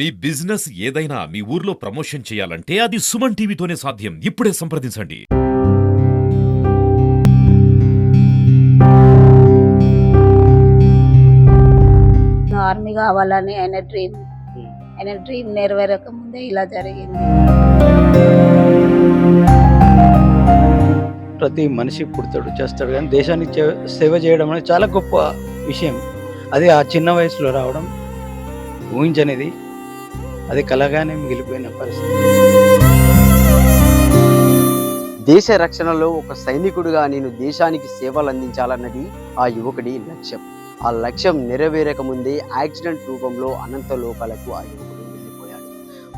మీ business ఏదైనా మీ ఊర్లో promotion చేయాలంటే అది సుమన్ టీవీతోనే సాధ్యం. ఇప్పుడే సంప్రదించండి. ఆర్మీ కావాలని ఆయన డ్రీమ్. ఆయన డ్రీమ్ నెరవేరక ముందే ఇలా జరిగింది. ప్రతి మనిషి పుడతాడు చేస్తాడు కానీ దేశానికి సేవ చేయడం అనేది చాలా గొప్ప విషయం. అది ఆ చిన్న వయసులో రావడం ఊహించనిది. అది కలగానే మిగిలిపోయిన పరిస్థితి. దేశ రక్షణలో ఒక సైనికుడిగా నేను దేశానికి సేవలు అందించాలన్నది ఆ యువకుడి లక్ష్యం. ఆ లక్ష్యం నెరవేరక ముందే యాక్సిడెంట్ రూపంలో అనంత లోకాలకు ఆ యువకుడు వెళ్ళిపోయాడు.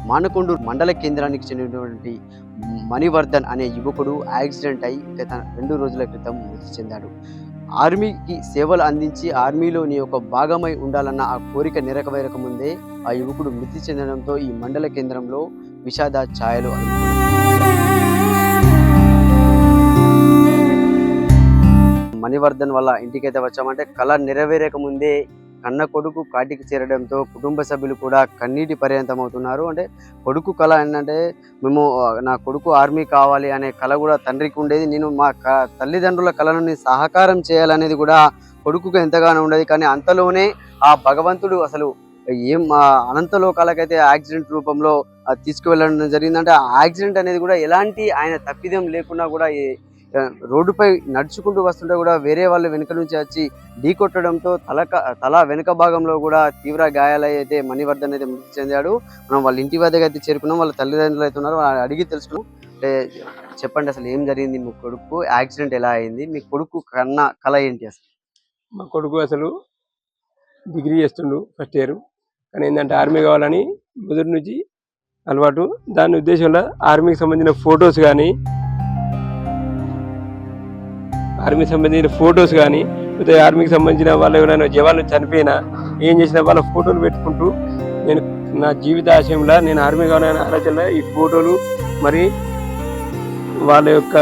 మానకొండూరు మండల కేంద్రానికి చెందినటువంటి మణివర్ధన్ అనే యువకుడు యాక్సిడెంట్ అయి గత రెండు రోజుల క్రితం మృతి చెందాడు. ఆర్మీకి సేవలు అందించి ఆర్మీలో నీ ఒక భాగమై ఉండాలన్న ఆ కోరిక నెరవేరక ముందే ఆ యువకుడు మృతి చెందడంతో ఈ మండల కేంద్రంలో విషాద ఛాయలు అందుకున్నాయి మణివర్ధన్ వల్ల ఇంటికైతే వచ్చామంటే కళ నెరవేరక ముందే కన్న కొడుకు కాటికి చేరడంతో కుటుంబ సభ్యులు కూడా కన్నీటి పర్యంతం అవుతున్నారు అంటే కొడుకు కళ ఏంటంటే మేము నా కొడుకు ఆర్మీ కావాలి అనే కళ కూడా తండ్రికి ఉండేది. నేను మా క- తల్లిదండ్రుల కళను సహకారం చేయాలనేది కూడా కొడుకుకు ఎంతగానో ఉండేది. కానీ అంతలోనే ఆ భగవంతుడు అసలు ఏం అనంత లోకాలకైతే యాక్సిడెంట్ రూపంలో తీసుకువెళ్ళడం జరిగిందంటే ఆ యాక్సిడెంట్ అనేది కూడా ఎలాంటి ఆయన తప్పిదం లేకున్నా కూడా రోడ్డుపై నడుచుకుంటూ వస్తుంటే కూడా వేరే వాళ్ళు వెనుక నుంచి వచ్చి ఢీ కొట్టడంతో తల తల వెనుక భాగంలో కూడా తీవ్ర గాయాలై అయితే మణివర్ధన్ అయితే మృతి చెందాడు. మనం వాళ్ళ ఇంటి వద్దకు అయితే చేరుకున్నాం వాళ్ళ తల్లిదండ్రులు అయితే ఉన్నారు వాళ్ళని అడిగి తెలుసుకున్నాం. అంటే చెప్పండి అసలు ఏం జరిగింది మీ కొడుకు యాక్సిడెంట్ ఎలా అయింది మీ కొడుకు కన్న కళ ఏంటి అసలు? మా కొడుకు అసలు డిగ్రీ చేస్తుండు ఫస్ట్ ఇయర్. కానీ ఏంటంటే ఆర్మీ కావాలని మొదటి నుంచి అలవాటు. దాని ఉద్దేశంలో ఆర్మీకి సంబంధించిన ఫొటోస్ కానీ ఆర్మీకి సంబంధించిన ఫొటోస్ కానీ లేకపోతే ఆర్మీకి సంబంధించిన వాళ్ళు ఎవరైనా జవాన్లు చనిపోయినా ఏం చేసినా వాళ్ళ ఫోటోలు పెట్టుకుంటూ నేను నా జీవిత ఆశయంలో నేను ఆర్మీ కావాలనే ఆలోచనలో ఈ ఫోటోలు మరి వాళ్ళ యొక్క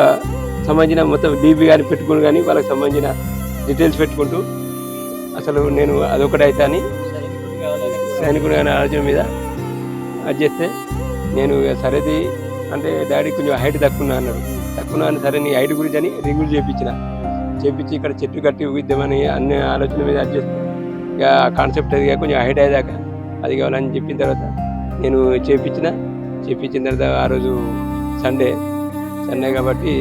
సంబంధించిన మొత్తం డీపీ కానీ పెట్టుకుని కానీ వాళ్ళకి సంబంధించిన డీటెయిల్స్ పెట్టుకుంటూ అసలు నేను అదొకటైతే అని సైనికుడు అనే ఆలోచన మీద అది చేస్తే నేను సరేది అంటే డాడీ కొంచెం హైట్ తక్కువ అన్నాడు. తక్కువ సరే నీ ఐడి గురించి అని రింగులు చేపించిన. చేపించి ఇక్కడ చెట్టు కట్టి ఊగిద్దామని అన్ని ఆలోచన మీద అది ఇక కాన్సెప్ట్ అది ఇక కొంచెం హైట్ దాకా అది కావాలని చెప్పిన తర్వాత నేను చేపించిన. చేపించిన తర్వాత ఆ రోజు సండే. సండే కాబట్టి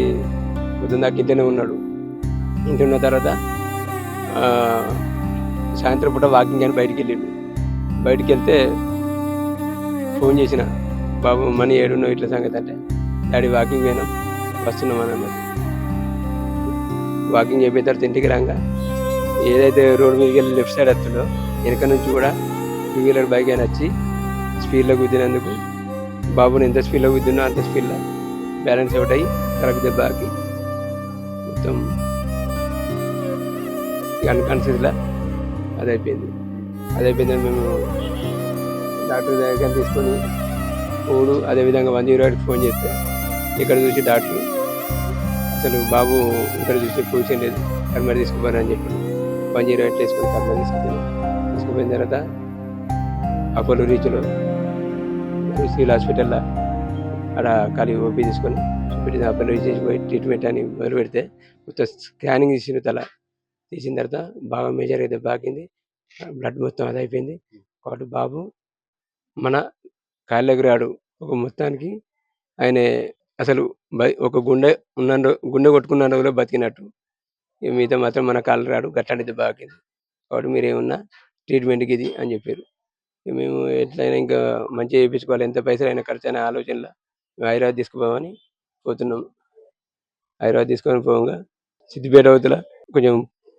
పొద్దున్న దాకా ఇంట్లోనే ఉన్నాడు. ఇంటి ఉన్న తర్వాత సాయంత్రం పూట వాకింగ్ అని బయటికి వెళ్ళిండు. బయటికి వెళ్తే ఫోన్ చేసిన బాబు మనీ ఏడున్నావు? ఇట్లా సంగతి అంటే. డాడీ వాకింగ్ పోయినాం. వస్తున్నాం అన్నమాట. వాకింగ్ అయిపోయిన తర్వాత ఇంటికి రాగా ఏదైతే రోడ్ మీదకి వెళ్ళి లెఫ్ట్ సైడ్ వస్తుందో వెనక నుంచి కూడా టూ వీలర్ బైక్ అని వచ్చి స్పీడ్లో గుద్దినందుకు బాబుని ఎంత స్పీడ్లో గుద్దినా అంత స్పీడ్లో బ్యాలెన్స్ అవుట్ అయ్యి కరెక్ట్ దెబ్బకి మొత్తం అన్కాన్షియస్లా అది అయిపోయింది అది అయిపోయిందని మేము డాక్టర్ దగ్గర తీసుకొని పోడు. అదేవిధంగా వన్ జీరో ఎయిట్కి ఫోన్ చేస్తే ఇక్కడ చూసి డాక్టర్ అసలు బాబు ఇక్కడ చూసి కూర్చొని లేదు. కర్మర్ తీసుకుపోరు అని చెప్పి వన్ జీరో ఎయిట్ వేసుకొని కర్మర్ తీసుకుపోయి తీసుకుపోయిన తర్వాత అపోలో రీచ్లో సివిల్ హాస్పిటల్లో అక్కడ ఖాళీ ఓపీ తీసుకొని చూపెట్టిన అపోలో రీచ్ చేసిపోయి ట్రీట్మెంట్ అని మొదలు పెడితే మొత్తం స్కానింగ్ తీసిన తల. తీసిన తర్వాత బాగా మేజర్ అయితే బాగింది. బ్లడ్ మొత్తం అది అయిపోయింది. కాబట్టి బాబు మన కాళ్ళకి రాడు ఒక మొత్తానికి ఆయన అసలు ఒక గుండె ఉన్న గుండె కొట్టుకున్న రోజులో బతికినట్టు. ఇక మిగతా మాత్రం మన కాళ్ళు రాడు గట్టాడితే బాగింది. కాబట్టి మీరు ఏమన్నా ట్రీట్మెంట్కి ఇది అని చెప్పారు. మేము ఎట్లయినా ఇంకా మంచిగా చేయించుకోవాలి. ఎంత పైసలు అయినా ఖర్చు అయిన ఆలోచనలో మేము హైదరాబాద్ తీసుకుపోమని పోతున్నాం. హైదరాబాద్ తీసుకొని పోగా సిద్దిపేట అవతల కొంచెం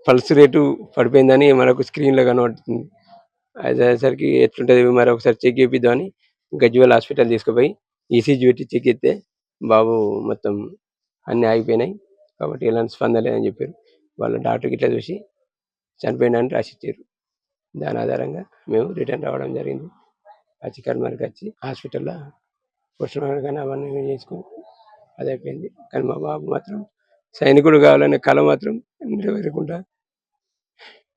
పల్స్ రేటు పడిపోయిందని మనకు స్క్రీన్లో కనబడుతుంది. అది ఎట్లుంటుంది మరి ఒకసారి చెక్ చేపిద్దామని గజ్వేల్ హాస్పిటల్ తీసుకుపోయి ఈసీజీ పెట్టి చెక్ చేస్తే బాబు మొత్తం అన్నీ ఆగిపోయినాయి కాబట్టి ఎలాంటి స్పందన లేదని చెప్పారు. వాళ్ళ డాక్టర్ ఇట్లా చూసి చనిపోయినాయని రాసిచ్చారు. దాని ఆధారంగా మేము రిటర్న్ రావడం జరిగింది. వచ్చి కర్మరికి వచ్చి హాస్పిటల్లో పోస్ట్ కానీ అవన్నీ చేసుకుని అది అయిపోయింది. కానీ మా బాబు మాత్రం సైనికుడు కావాలనే కళ మాత్రం నెరవేరకుండా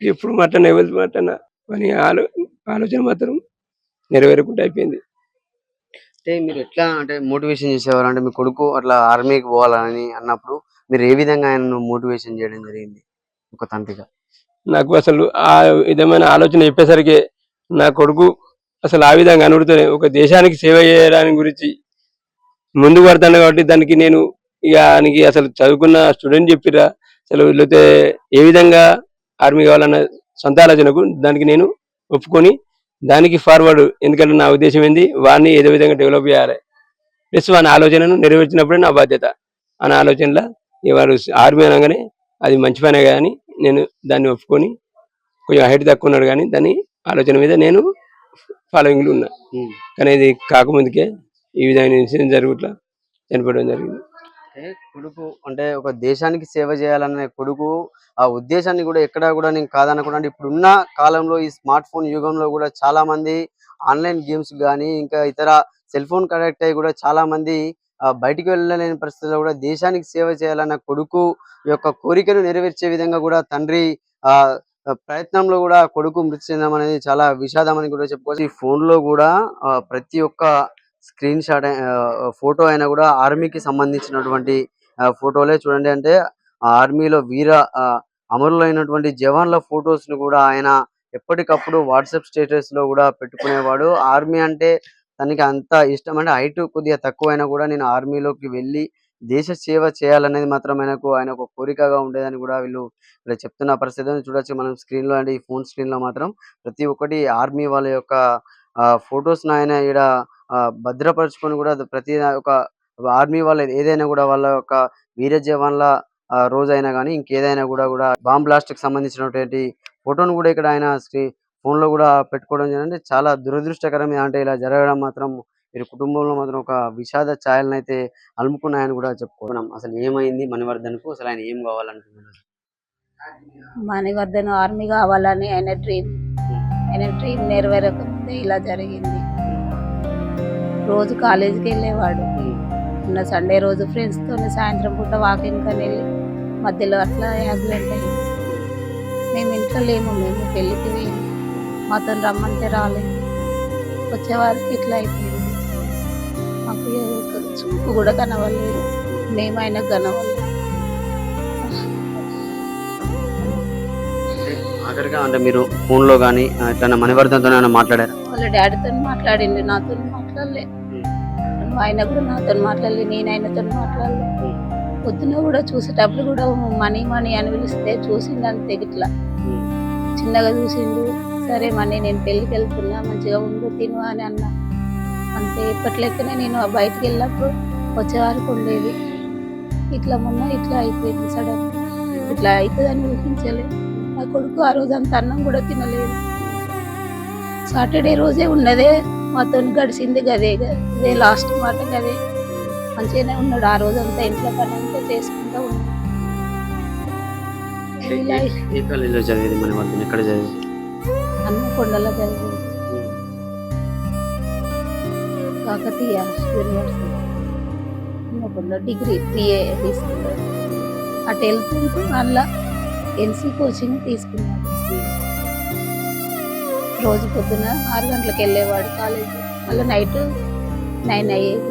ఎప్పుడు మటన్ ఎవరి మటన్ అని ఆలో ఆలోచన మాత్రం నెరవేరకుండా అయిపోయింది. అంటే మీరు ఎట్లా అంటే మోటివేషన్ చేసేవారు? అంటే మీ కొడుకు అట్లా ఆర్మీకి పోవాలని అన్నప్పుడు మీరు ఏ విధంగా ఆయనను మోటివేషన్ చేయడం జరిగింది? ఒక తండ్రిగా నాకు అసలు ఆ విధమైన ఆలోచన చెప్పేసరికి నా కొడుకు అసలు ఆ విధంగా అనుడుతూనే ఒక దేశానికి సేవ చేయడానికి గురించి ముందు పడతాను కాబట్టి దానికి నేను ఇక ఆయనకి అసలు చదువుకున్న స్టూడెంట్ చెప్పిరా అసలు లేకపోతే ఏ విధంగా ఆర్మీ కావాలన్న సొంత ఆలోచనకు దానికి నేను ఒప్పుకొని దానికి ఫార్వర్డ్ ఎందుకంటే నా ఉద్దేశం ఏంది? వాడిని ఏదో విధంగా డెవలప్ చేయాలి. ప్లస్ వాని ఆలోచనను నెరవేర్చినప్పుడే నా బాధ్యత. అనే ఆలోచనలో వాడు ఆర్మీ అనగానే అది మంచి పనే కానీ నేను దాన్ని ఒప్పుకొని కొంచెం హైట్ తక్కువ ఉన్నాడు కానీ దాని ఆలోచన మీద నేను ఫాలోయింగ్లో ఉన్నా. కానీ ఇది కాకముందుకే ఈ విధమైన ఇన్సిడెంట్ జరుగుట్లా చనిపోవడం జరిగింది. అంటే కొడుకు అంటే ఒక దేశానికి సేవ చేయాలనే కొడుకు ఆ ఉద్దేశాన్ని కూడా ఎక్కడా కూడా నేను కాదనకుండా ఇప్పుడున్న కాలంలో ఈ స్మార్ట్ ఫోన్ యుగంలో కూడా చాలా మంది ఆన్లైన్ గేమ్స్ కానీ ఇంకా ఇతర సెల్ ఫోన్ కనెక్ట్ అయ్యి కూడా చాలా మంది బయటికి వెళ్ళలేని పరిస్థితుల్లో కూడా దేశానికి సేవ చేయాలన్న కొడుకు యొక్క కోరికను నెరవేర్చే విధంగా కూడా తండ్రి ఆ ప్రయత్నంలో కూడా కొడుకు మృతి చెందడం అనేది చాలా విషాదం అని కూడా చెప్పుకోవచ్చు. ఈ ఫోన్లో కూడా ప్రతి ఒక్క స్క్రీన్ షాట్ ఫోటో అయినా కూడా ఆర్మీకి సంబంధించినటువంటి ఫోటోలే చూడండి అంటే ఆ ఆర్మీలో వీర ఆ, అమరులైనటువంటి జవాన్ల ఫొటోస్ను కూడా ఆయన ఎప్పటికప్పుడు వాట్సాప్ స్టేటస్లో కూడా పెట్టుకునేవాడు. ఆర్మీ అంటే తనకి అంత ఇష్టం. అంటే హైట్ కొద్దిగా తక్కువ అయినా కూడా నేను ఆర్మీలోకి వెళ్ళి దేశ సేవ చేయాలనేది మాత్రం ఆయనకు ఆయన ఒక కోరికగా ఉండేదని కూడా వీళ్ళు ఇక్కడ చెప్తున్న పరిస్థితి. చూడొచ్చు మనం స్క్రీన్లో అంటే ఈ ఫోన్ స్క్రీన్లో మాత్రం ప్రతి ఒక్కటి ఆర్మీ వాళ్ళ యొక్క ఫొటోస్ ఆయన ఇక్కడ భద్రపరుచుకొని కూడా ప్రతి ఒక ఆర్మీ వాళ్ళ ఏదైనా కూడా వాళ్ళ యొక్క వీర జవాన్ల ఆ, రోజైనా కానీ ఇంకేదైనా కూడా కూడా బాంబ్ బ్లాస్ట్కి సంబంధించినటువంటి ఫోటోను కూడా ఇక్కడ ఆయన ఫోన్లో కూడా పెట్టుకోవడం జరిగింది. చాలా దురదృష్టకరం అంటే ఇలా జరగడం మాత్రం వీరి కుటుంబంలో మాత్రం ఒక విషాద ఛాయలను అయితే అలుముకున్నాయని కూడా చెప్పుకోవడం. అసలు ఏమైంది మణివర్ధన్కు? అసలు ఆయన ఏం కావాలనుకున్నారు మణివర్ధన్ ఆర్మీ కావాలని ఆయన డ్రీమ్ ఆయన డ్రీమ్ నెరవేరక ముందే ఇలా జరిగింది. రోజు కాలేజీకి వెళ్ళేవాడు. ఉన్న సండే రోజు ఫ్రెండ్స్తో సాయంత్రం పూట వాకింగ్ అని వెళ్ళి మధ్యలో అట్లా యాక్సిడెంట్ అయింది మేము ఇంట్లో లేము మేము పెళ్ళికి మాతో రమ్మంటే రాలేదు వచ్చేవారికి ఇట్లా అయిపోయింది. మాకు చూపు కూడా కనవలేదు మేము ఆయనకు కనవలేదు ఆఖరిగా అంటే మీరు ఫోన్లో కానీ ఇట్లా మణివర్ధన్తో మాట్లాడారు? వాళ్ళ డాడీతో మాట్లాడిండు నాతో ఆయన కూడా నాతో మాట్లాడలే నేను ఆయనతో మాట్లాడలేదు పొద్దున కూడా చూసేటప్పుడు కూడా మనీ మనీ అని పిలిస్తే చూసిండు అంతే ఇట్లా చిన్నగా చూసిండు సరే మనీ నేను పెళ్ళికి వెళ్తున్నా మంచిగా ఉండు తిను అని అన్న. అంతే ఇప్పట్లెక్కనే నేను బయటికి వెళ్ళినప్పుడు వచ్చే ఉండేది. ఇట్లా మొన్న ఇట్లా అయిపోయింది సడన్. ఇట్లా అవుతుందని ఊహించలేదు నా కొడుకు ఆ రోజు అంత అన్నం కూడా తినలేదు. సాటర్డే రోజే ఉన్నదే. మాతో గడిచింది గదే ఇదే లాస్ట్ మాట గదే. మంచిగానే ఉన్నాడు ఆ రోజు అంతా ఇంట్లో పని అంతా చేసుకుంటూ ఉన్నాడు. ఏ కాలేజీలో చదివేది మణివర్ధన్ ఎక్కడ చదివేది హన్మకొండలో చదివింది Kakatiya university. Hanamkonda degree BA తీసుకున్నాడు. అటు వెళ్తుంటూ అందులో ఎన్సీ కోచింగ్ తీసుకున్నాడు. రోజు పొద్దున ఆరు గంటలకు వెళ్ళేవాడు కాలేజ్. మళ్ళీ నైట్ నైన్ అయ్యేది.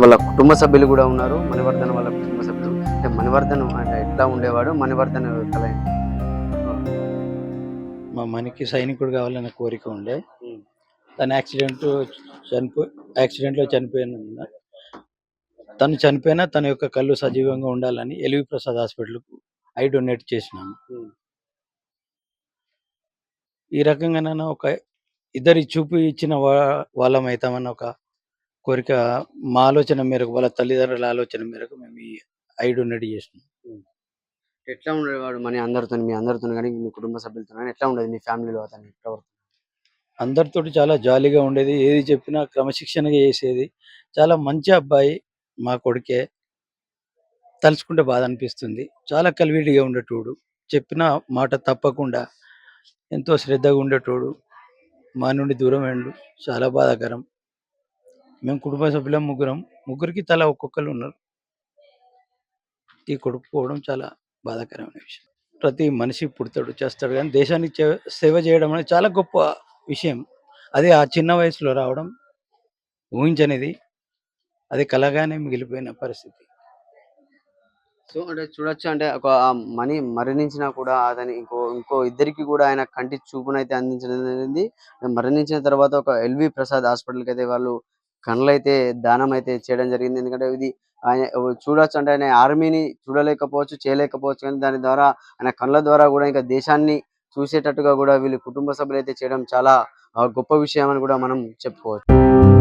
వాళ్ళ కుటుంబ సభ్యులు కూడా ఉన్నారు. మణివర్ధన్ వాళ్ళ కుటుంబ సభ్యులు. అంటే మణివర్ధన్ అంటే ఎట్లా ఉండేవాడు? మణివర్ధన్ కల మా మనకి సైనికుడు కావాలన్న కోరిక ఉండే. తను యాక్సిడెంట్ చనిపో యాక్సిడెంట్లో చనిపోయిన తను చనిపోయినా తన యొక్క కళ్ళు సజీవంగా ఉండాలని ఎల్వి ప్రసాద్ హాస్పిటల్కు ఐ డొనేట్ చేసినాము. ఈ రకంగా నేను ఒక ఇద్దరి చూపు ఇచ్చిన వా- వాళ్ళం అవుతామన్న ఒక కోరిక మా ఆలోచన మేరకు వాళ్ళ తల్లిదండ్రుల ఆలోచన మేరకు మేము ఈ ఐ డొనేట్ చేసినాం. ఎట్లా ఉండేవాడు మన అందరితో మీ అందరితో కానీ మీ కుటుంబ సభ్యులతో కానీ ఎట్లా ఉండేది మీ ఫ్యామిలీలో అతని ప్రవర్తన? అందరితోటి చాలా జాలీగా ఉండేది. ఏది చెప్పినా క్రమశిక్షణగా చేసేది. చాలా మంచి అబ్బాయి మా కొడుకే. తలుచుకుంటే బాధ అనిపిస్తుంది. చాలా కలివిడిగా ఉండేటోడు. చెప్పిన మాట తప్పకుండా ఎంతో శ్రద్ధగా ఉండేటోడు. మా నుండి దూరం అయ్యిండు. చాలా బాధాకరం. మేము కుటుంబ సభ్యులం ముగ్గురం. ముగ్గురికి తల ఒక్కొక్కరు ఉన్నారు. ఈ కొడుకు పోవడం చాలా బాధాకరమైన విషయం. ప్రతి మనిషి పుడతాడు చేస్తాడు కానీ దేశానికి సేవ చేయడం అనేది చాలా గొప్ప విషయం. అది ఆ చిన్న వయసులో రావడం ఊహించనిది. అది కలగానే మిగిలిపోయిన పరిస్థితి. సో అంటే చూడొచ్చు? అంటే ఒక మనీ మరణించినా కూడా అతని ఇంకో ఇంకో ఇద్దరికి కూడా ఆయన కంటి చూపునైతే అందించడం జరిగింది. మరణించిన తర్వాత ఒక ఎల్వి ప్రసాద్ హాస్పిటల్కి అయితే వాళ్ళు కళ్ళైతే దానం అయితే చేయడం జరిగింది. ఎందుకంటే ఇది ఆయన చూడొచ్చు? అంటే ఆయన ఆర్మీని చూడలేకపోవచ్చు చేయలేకపోవచ్చు. కానీ దాని ద్వారా ఆయన కళ్ళ ద్వారా కూడా ఇంకా దేశాన్ని చూసేటట్టుగా కూడా వీళ్ళు కుటుంబ సభ్యులు అయితే చేయడం చాలా గొప్ప విషయం అని కూడా మనం చెప్పుకోవచ్చు.